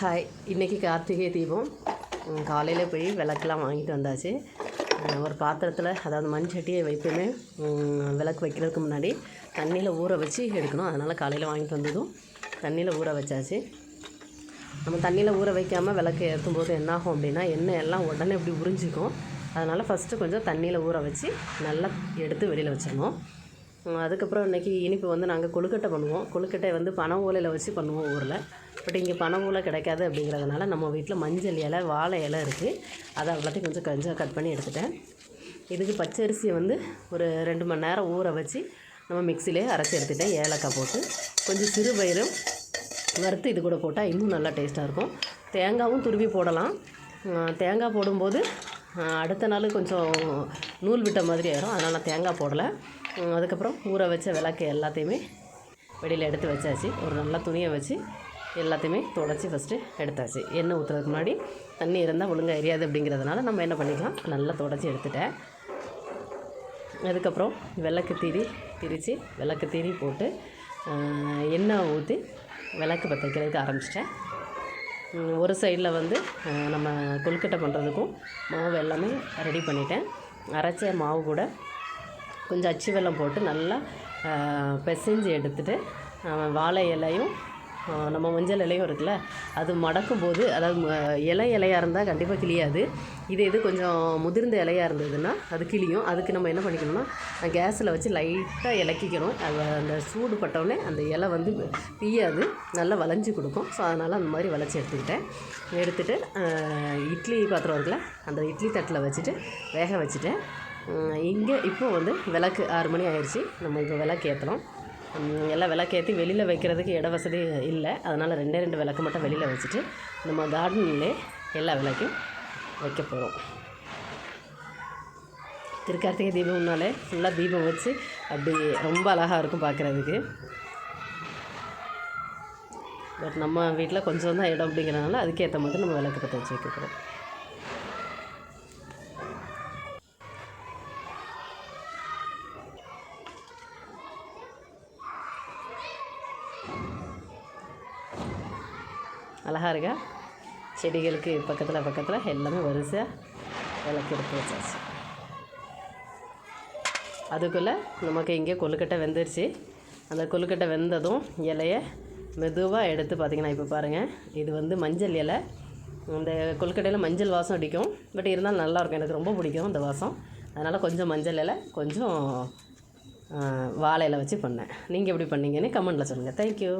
Hi. இன்றைக்கி கார்த்திகை தீபம். காலையில் போய் விளக்கெலாம் வாங்கிட்டு வந்தாச்சு. ஒரு பாத்திரத்தில் அதாவது மண் சட்டியை வைப்போமே விளக்கு வைக்கிறதுக்கு முன்னாடி தண்ணியில் ஊற வச்சு எடுக்கணும். அதனால் காலையில் வாங்கிட்டு வந்ததும் தண்ணியில் ஊற வச்சாச்சு. நம்ம தண்ணியில் ஊற வைக்காமல் விளக்கு ஏற்றும் போது என்னாகும் அப்படின்னா எண்ணெய் எல்லாம் உடனே இப்படி உறிஞ்சிக்கும். அதனால் ஃபஸ்ட்டு கொஞ்சம் தண்ணியில் ஊற வச்சு நல்லா எடுத்து வெளியில் வச்சிடணும். அதுக்கப்புறம் இன்றைக்கி இனிப்பு வந்து நாங்கள் கொழுக்கட்டை பண்ணுவோம். கொழுக்கட்டை வந்து பனை ஓலையில் வச்சு பண்ணுவோம் ஊரில். பட் இங்கே பனை ஓலை கிடைக்காது அப்படிங்கிறதுனால நம்ம வீட்டில் மஞ்சள் இலை வாழை இலை இருக்குது அதை அவ்வளோத்தையும் கொஞ்சம் கொஞ்சம் கட் பண்ணி எடுத்துட்டேன். இதுக்கு பச்சரிசியை வந்து ஒரு ரெண்டு மணி நேரம் ஊற வச்சு நம்ம மிக்சிலே அரைச்சி எடுத்துட்டேன். ஏலக்காய் போட்டு கொஞ்சம் சிறு பயிரும் வறுத்து இது கூட போட்டால் இன்னும் நல்லா டேஸ்ட்டாக இருக்கும். தேங்காவும் துருவி போடலாம். தேங்காய் போடும்போது அடுத்த நாள் கொஞ்சம் நூல் விட்ட மாதிரி ஆயிரும். அதனால் நான் தேங்காய் போடலை. அதுக்கப்புறம் ஊற வச்ச விளக்கு எல்லாத்தையுமே வெளியில் எடுத்து வச்சாச்சு. ஒரு நல்ல துணியை வச்சு எல்லாத்தையுமே தொடச்சி ஃபஸ்ட்டு எடுத்தாச்சு. எண்ணெய் ஊற்றுறதுக்கு முன்னாடி தண்ணி இருந்தால் ஒழுங்காக எரியாது அப்படிங்கிறதுனால நம்ம என்ன பண்ணிக்கலாம்? நல்லா தொடச்சி எடுத்துட்டேன். அதுக்கப்புறம் விளக்கு திரி திரித்து விளக்கு திரி போட்டு எண்ணெய் ஊற்றி விளக்கு பற்ற வைக்கிறதுக்கு ஆரம்பிச்சிட்டேன் ஒரு சைடில் வந்து நம்ம கொழுக்கட்டை பண்ணுறதுக்கும் மாவு எல்லாமே ரெடி பண்ணிட்டேன். அரைச்ச மாவு கூட கொஞ்சம் அச்சு வெல்லம் போட்டு நல்லா பிசைஞ்சு எடுத்துகிட்டு வாழை இலையும் நம்ம மஞ்சள் இலையும் இருக்குல்ல அது மடக்கும் போது அதாவது இலை இலையாக இருந்தால் கண்டிப்பாக கிளியாது. இது இது கொஞ்சம் முதிர்ந்த இலையாக இருந்ததுன்னா அது கிளியும். அதுக்கு நம்ம என்ன பண்ணிக்கணும்னா கேஸில் வச்சு லைட்டாக இலக்கிக்கணும். அது அந்த சூடு பட்டவுடனே அந்த இலை வந்து தீயாது. நல்லா வளைஞ்சு கொடுக்கும். ஸோ அதனால் அந்த மாதிரி வளைச்சி எடுத்துக்கிட்டேன். எடுத்துகிட்டு இட்லி பாத்திரம் இருக்குல்ல அந்த இட்லி தட்டில் வச்சுட்டு வேக வச்சுட்டேன் இங்கே இப்போ வந்து விளக்கு ஆறு மணி ஆயிடுச்சு நம்ம இப்போ விளக்கு ஏற்றணும் எல்லாம் விளக்கேற்றி வெளியில் வைக்கிறதுக்கு இட வசதி இல்லை. அதனால் ரெண்டே ரெண்டு விளக்கு மட்டும் வெளியில் வச்சுட்டு நம்ம கார்டன்லே எல்லா விளக்கையும் வைக்க போகிறோம் திருக்கார்த்திகை தீபம்னாலே ஃபுல்லாக தீபம் வச்சு அப்படி ரொம்ப அழகாக இருக்கும் பார்க்குறதுக்கு பட் நம்ம வீட்டில் கொஞ்சம் தான் இடம் அப்படிங்கிறனால அதுக்கேற்ற மாதிரி நம்ம விளக்கு பற்ற வச்சு வைக்க போகிறோம் அழகாக இருக்கா? செடிகளுக்கு பக்கத்தில் பக்கத்தில் எல்லாமே வரிசையாக விளக்கு எடுத்து வச்சாச்சு. அதுக்குள்ளே நமக்கு இங்கே கொழுக்கட்டை வெந்துருச்சு. அந்த கொழுக்கட்டை வெந்ததும் இலையை மெதுவாக எடுத்து பார்த்திங்கன்னா இப்போ பாருங்கள் இது வந்து மஞ்சள் இலை. இந்த கொழுக்கட்டையில் மஞ்சள் வாசம் அடிக்கும். பட் இருந்தாலும் நல்லாயிருக்கும் எனக்கு ரொம்ப பிடிக்கும் இந்த வாசம். அதனால் கொஞ்சம் மஞ்சள் இலை கொஞ்சம் வாழை இலை வச்சு பண்ணேன். நீங்கள் எப்படி பண்ணீங்கன்னு கமெண்ட்டில் சொல்லுங்கள் தேங்க்யூ